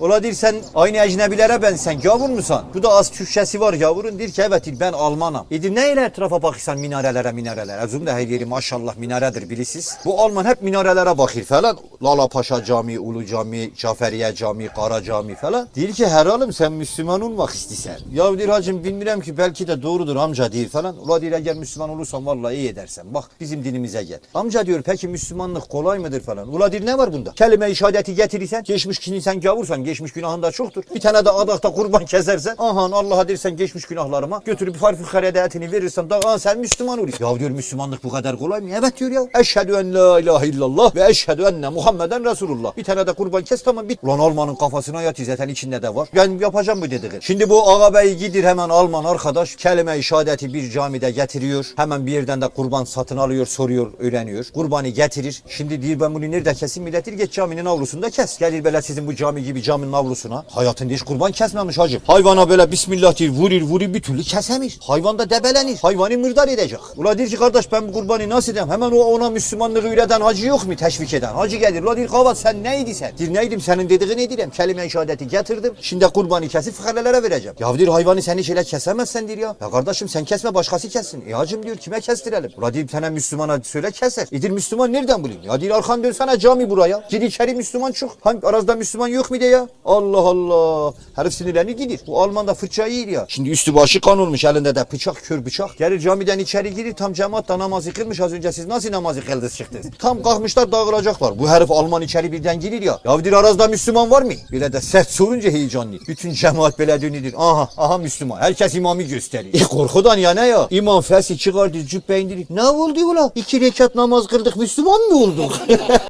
Ola deyir sen aynı ecnebilere bensen gavur musan? Bu da az Türkçesi var gavurun deyir ki evet ben Almanam. Edir ne ile etrafa bakırsan minarelere minarelere. Özüm de her yeri maşallah minaredir bilirsiniz. Bu Alman hep minarelere bakır falan. Lala Paşa Camii, Ulu Camii, Caferiye Camii, Kara Camii falan. Deyir ki herhalde sen Müslüman olmak istisen. Ya deyir hacım bilmirəm ki belki de doğrudur amca deyir falan. Ula deyir eğer Müslüman olursan vallahi iyi edersen. Bak bizim dinimize gel. Amca diyor peki Müslümanlık kolay mıdır falan. Ula deyir ne var bunda? Kelime-i şehadeti getirirsen geçmiş kişinin sen gavursan geçmiş günahın da çoktur. Bir tane de adakta kurban kesersen ahan Allah'a dersen geçmiş günahlarıma götürüp farfı harede etini verirsen da aa sen Müslüman olursun. Ya diyor Müslümanlık bu kadar kolay mı? Evet diyor ya. Eşhedü en la ilahe illallah ve eşhedü enne Muhammeden Resulullah. Bir tane de kurban kes tamam bit. Ulan Almanın kafasına yat zaten içinde de var. Ben yapacağım bu dediği. Şimdi bu ağabeyi gidir hemen Alman arkadaş kelime-i şehadeti bir camide getiriyor. Hemen bir yerden de kurban satın alıyor, soruyor, öğreniyor. Kurbanı getirir. Şimdi diyor ben bunu nerede kesin millet diyor geç caminin avlusunda kes. Gelir böyle sizin bu cami gibi caminin avlusuna. Hayatında hiç kurban kesmemiş hacım. Hayvana böyle bismillah diyor vurur vurur bir türlü kesemir. Hayvan da debelenir. Hayvanı mırdar edecek. Ula diyor ki kardeş ben bu kurbanı nasıl edeyim? Hemen o ona Müslümanlığı öğreten hacı yok mu teşvik eden? Hacı gelir. Ula diyor kavat sen neydi sen? Diyor neydim senin dediğini direm. Kelime-i şehadeti getirdim. Şimdi kurbanı kesip fıkarelere vereceğim. Ya diyor hayvanı sen hiç öyle kesemezsen diyor ya. Ya kardeşim sen kesme başkası kessin. E hacım diyor kime kestirelim? Ula diyor sana Müslümana söyle keser. Diyor Müslüman nereden bulayım? Ya diyor arkan dönsene cami buraya. Gir içeri Müslüman çok. Hangi arazda Müslüman yok mu diye ya? Allah Allah. Herif sinirlenir gidir. Bu Alman da fırçayı yer ya. Şimdi üstü başı kan olmuş elinde de bıçak kör bıçak. Gelir camiden içeri girir tam cemaat da namazı kılmış az önce siz nasıl namazı kıldınız çıktınız? Tam kalkmışlar dağılacaklar. Bu herif Alman içeri birden girir ya. Ya dir arazda Müslüman var mı? Bile de sert sorunca heyecanlı. Bütün cemaat böyle dönüdür. Aha aha Müslüman. Herkes imamı gösteriyor. E korkudan ya ne ya? İmam fesi çıkardı cübbe indirir. Ne oldu ula? İki rekat namaz kıldık Müslüman mı olduk?